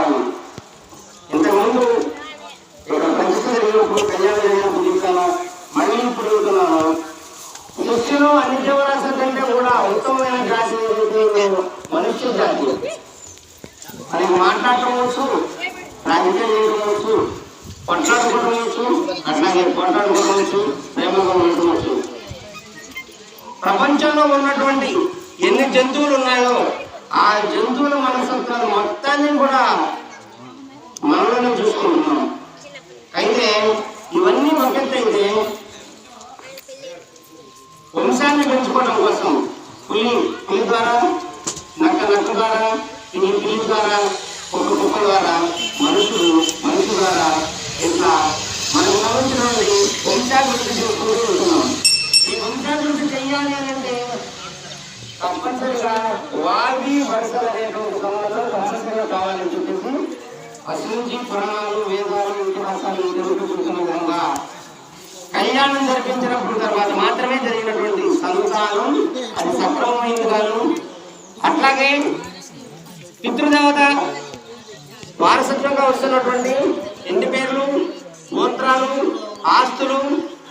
ఉన్నాను ఇంతకుముందు ఇక్కడ పంచిక జరిగినప్పుడు కళ్యాణం జరిగినప్పుడు చూశాను మళ్ళీ ఇప్పుడు సృష్టిలో అన్ని జీవరాశుల కంటే కూడా ఉత్తమమైన జాతి మనుష్య జాతి. అది మాట్లాడటం వచ్చు రాజకీయం చేయడం వచ్చు కొట్లాడుకోవచ్చు అట్లాగే కొట్లాడుకోవచ్చు ప్రేమగా ఉండవచ్చు ప్రపంచంలో ఉన్నటువంటి ఎన్ని జంతువులు ఉన్నాయో ఆ జంతువుల మనసత్వాలు మొత్తాన్ని కూడా మనం చూసుకుంటున్నాం. అయితే ఇవన్నీ ఒకెత్తైతే వంశాన్ని పెంచుకోవడం కోసం పులి పులి ద్వారా నక్క నక్క ద్వారా పిల్లి పిల్లి ద్వారా కుక్క కుక్క ద్వారా మనుషులు మనుషుల ద్వారా ఇట్లా మనం సంబంధించినటువంటి వంశాభివృద్ధి చేసుకుంటూ ఉంటున్నాం ఈ వంశాభివృద్ధి చెయ్యాలి అని అంటే తప్పనిసరిగా వాది వరుసలు అనేటువంటి నుంచి పురాణాలు వేదాలు ఇతిహాసాలు నిరూపించుకున్న విధంగా కళ్యాణం జరిపించినప్పుడు తర్వాత మాత్రమే జరిగినటువంటి సంతానం అది సక్రమమైంది కాదు. అట్లాగే పితృదేవత వారసత్వంగా వస్తున్నటువంటి ఇంటి పేర్లు గోత్రాలు ఆస్తులు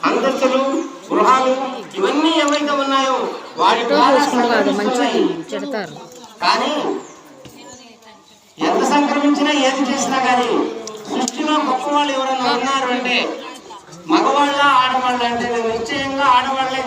అంతస్తులు గృహాలు ఇవన్నీ ఏవైతే ఉన్నాయో వాటి కానీ ఎంత సంక్రమించినా ఏది చేసినా కానీ సృష్టిలో గొప్ప వాళ్ళు ఎవరైనా ఉన్నారు అంటే మగవాళ్ళ ఆడవాళ్ళ అంటే నిశ్చయంగా ఆడవాళ్ళే